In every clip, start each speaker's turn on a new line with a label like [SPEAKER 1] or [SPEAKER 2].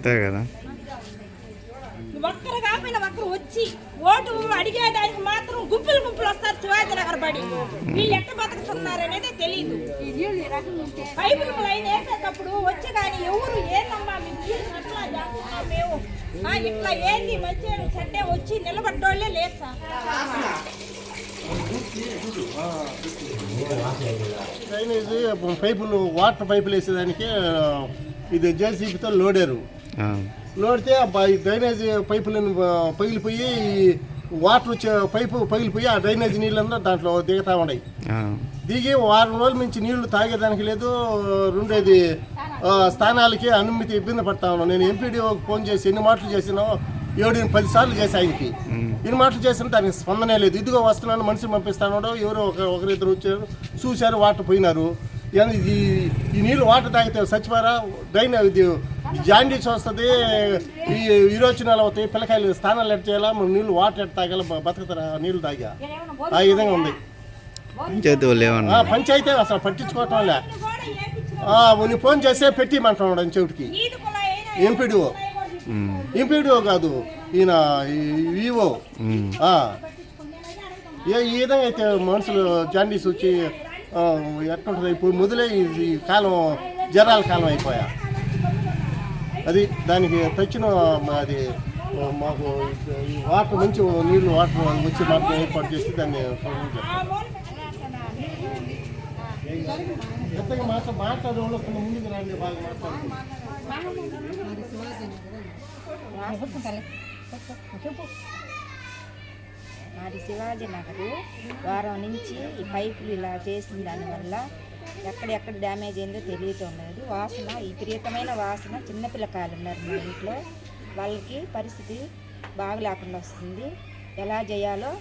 [SPEAKER 1] అంతే కదా.
[SPEAKER 2] ఒక్కరు కాకపోయినా ఒక్కరు వచ్చి ఓటు అడిగేదానికి మాత్రం గుంపులు గుంపులు వస్తారు శివాజీ నగర్ బడి. వీళ్ళు ఎట్ట బతుకుతున్నారు అనేది తెలియదు పైపులు లైన్ వేసేటప్పుడు వచ్చి కానీ ఎవరు ఏందమ్మా అట్లా చేస్తున్నాం మేము. ఆ, ఇట్లా ఏంది మంచిగా చెడ్డే వచ్చి నిలబడ్డోళ్ళే లేదు సార్.
[SPEAKER 3] డ్రైనేజ్ పైపులు వాటర్ పైపులు వేసేదానికి ఇది జేసీబీతో లోడారు. ఈ డ్రైనేజ్ పైపులను పగిలిపోయి వాటర్ వచ్చే పైపు పగిలిపోయి ఆ డ్రైనేజ్ నీళ్ళంతా దాంట్లో దిగుతా ఉన్నాయి. దిగి వారం రోజుల నుంచి నీళ్ళు తాగేదానికి లేదు రెండేది స్థానాలకి అనుమతి ఇబ్బంది పడతా ఉన్నాను నేను ఎంపీడీఓకి ఫోన్ చేసి ఎన్ని మాటలు చేసినా ఏడు పది సార్లు చేసి ఆయనకి. ఎన్ని మాటలు చేసినా దానికి స్పందనే లేదు. ఇదిగో వస్తున్నాను మనిషిని పంపిస్తాను ఎవరో ఒక ఒకరిద్దరు వచ్చారు చూశారు వాటర్ పోయినారు. ఏం ఈ నీళ్ళు వాటర్ తాగితే చచ్చిపోయారా డ్రైన్ ఇది జాండీస్ వస్తుంది ఈ విరోచనాలు అవుతాయి పిల్లకాయలు స్నానాలు ఎట్ చేయాలా మన నీళ్ళు వాటర్ ఎట్ తాగాల బతుకుతారా నీళ్ళు తాగా. ఆ విధంగా ఉంది.
[SPEAKER 1] పంచాయతీ వాళ్ళు
[SPEAKER 3] పంచాయతీ అసలు పట్టించుకోవటం లే.
[SPEAKER 2] కూడా వేపించిన
[SPEAKER 3] ఆ, నీ ఫోన్ చేస్తే పెట్టిమంటున్నాడు అని చెవిటికి. ఎంపీడీఓ. ఎంపీడీఓ కాదు ఈయన
[SPEAKER 1] ఉమ్.
[SPEAKER 3] ఏ ఈ విధంగా అయితే మనుషులు జాండీస్ వచ్చి ఆ, ఎట్లుంటుంది ఇప్పుడు మొదలై ఈ కాలం జరాల కాలం అయిపోయా. అది దానికి తెచ్చిన అది మాకు ఈ వాటర్ మంచి నీళ్ళు వాటర్ వచ్చి మాకు ఏర్పాటు చేసి దాన్ని సౌకర్యం
[SPEAKER 2] ఆ
[SPEAKER 3] ఎంతగా మాట్లా మాట్లాడే వాళ్ళు ముందుకు రండి బాగా మాట్లాడుతున్నారు
[SPEAKER 4] మాది శివాజీ నగరు. వారం నుంచి ఈ పైపులు ఇలా చేసిన దానివల్ల ఎక్కడెక్కడ డ్యామేజ్ అయిందో తెలియటం లేదు. వాసన విపరీతమైన వాసన. చిన్నపిల్లకాయలు ఉన్నారు మా ఇంట్లో. వాళ్ళకి పరిస్థితి బాగలేకుండా వస్తుంది. ఎలా చేయాలో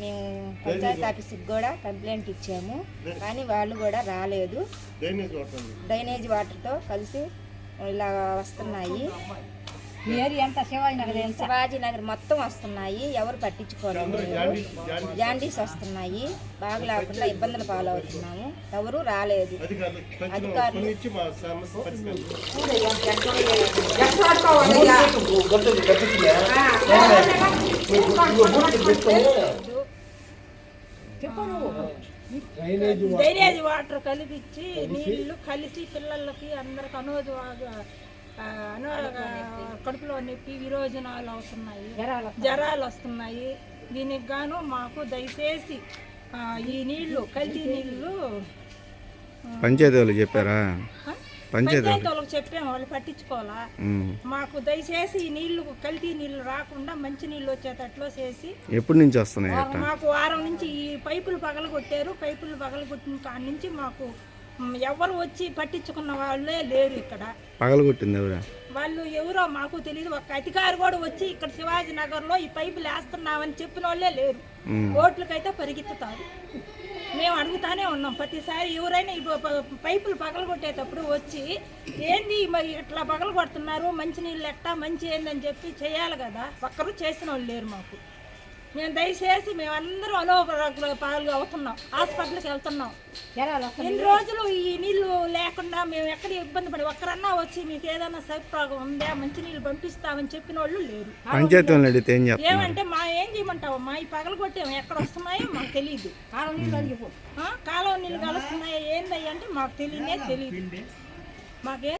[SPEAKER 4] మేము పంచాయతీ ఆఫీస్కి కూడా కంప్లైంట్ ఇచ్చాము. కానీ వాళ్ళు కూడా రాలేదు.
[SPEAKER 3] డ్రైనేజ్
[SPEAKER 4] వాటర్తో కలిసి ఇలా వస్తున్నాయి. శివాజీ నగర్ మొత్తం వస్తున్నాయి. ఎవరు పట్టించుకోలేదు జాండీస్ వస్తున్నాయి. బాగా లేకుండా ఇబ్బందులు పాలవుతున్నాము. ఎవరు రాలేదు.
[SPEAKER 3] అధికారులు.
[SPEAKER 2] డ్రైనేజ్ వాటర్ కలిపించి నీళ్ళు కలిసి పిల్లలకి అందరికి అనోజు అనో కడుపులో నొప్పి విరోజనాలు అవుతున్నాయి. జ్వరాలు వస్తున్నాయి. దీనికి గాను మాకు దయచేసి ఈ నీళ్ళు కల్తీ నీళ్ళు
[SPEAKER 1] పంచాయతీ వాళ్ళు చెప్పారా? పంచాయతీ
[SPEAKER 2] వాళ్ళకి చెప్పాము వాళ్ళు పట్టించుకోవాలా. మాకు దయచేసి ఈ నీళ్ళు కల్తీ నీళ్ళు రాకుండా మంచి నీళ్ళు వచ్చేటట్లు చేసి
[SPEAKER 1] ఎప్పటి నుంచి వస్తున్నాయి
[SPEAKER 2] మాకు వారం నుంచి ఈ పైపులు పగలగొట్టారు. పైపులు పగలగొట్టిన కాడ నుంచి మాకు ఎవరు వచ్చి పట్టించుకున్న వాళ్ళే లేరు ఇక్కడ.
[SPEAKER 1] పగలగొట్టింది ఎవరా?
[SPEAKER 2] వాళ్ళు ఎవరో మాకు తెలియదు ఒక అధికారి కూడా వచ్చి ఇక్కడ శివాజీ నగర్లో ఈ పైపులు వేస్తున్నామని చెప్పిన వాళ్ళే లేరు. ఓట్లకైతే పరిగెత్తుతారు. మేము అడుగుతానే ఉన్నాం. ప్రతిసారి ఎవరైనా పైపులు పగలగొట్టేటప్పుడు వచ్చి ఏంది మరి ఇట్లా పగలగొడుతున్నారు? మంచి నీళ్ళు ఎట్టా? మంచి ఏందని చెప్పి చేయాలి కదా. ఒక్కరు చేసిన వాళ్ళు లేరు మాకు. మేము దయచేసి మేమందరం అనోపరాకులు పాలు అవుతున్నాం. హాస్పిటల్కి వెళ్తున్నాం. ఎన్ని రోజులు ఈ నీళ్ళు లేకుండా మేము ఎక్కడ ఇబ్బంది పడి ఒక్కరన్నా వచ్చి మీకు ఏదైనా సరిప్రాగం ఉందా? మంచి నీళ్ళు పంపిస్తామని చెప్పిన వాళ్ళు లేరు.
[SPEAKER 1] అడిగితే ఏం
[SPEAKER 2] ఏమంటే మా ఏం చేయమంటావు? మా ఈ పగలు కొట్టాము ఎక్కడ వస్తున్నాయో మాకు తెలియదు కాలువ నీళ్ళు కలుస్తున్నాయో ఏందయ్య అంటే మాకు తెలియనే తెలియదు మాకే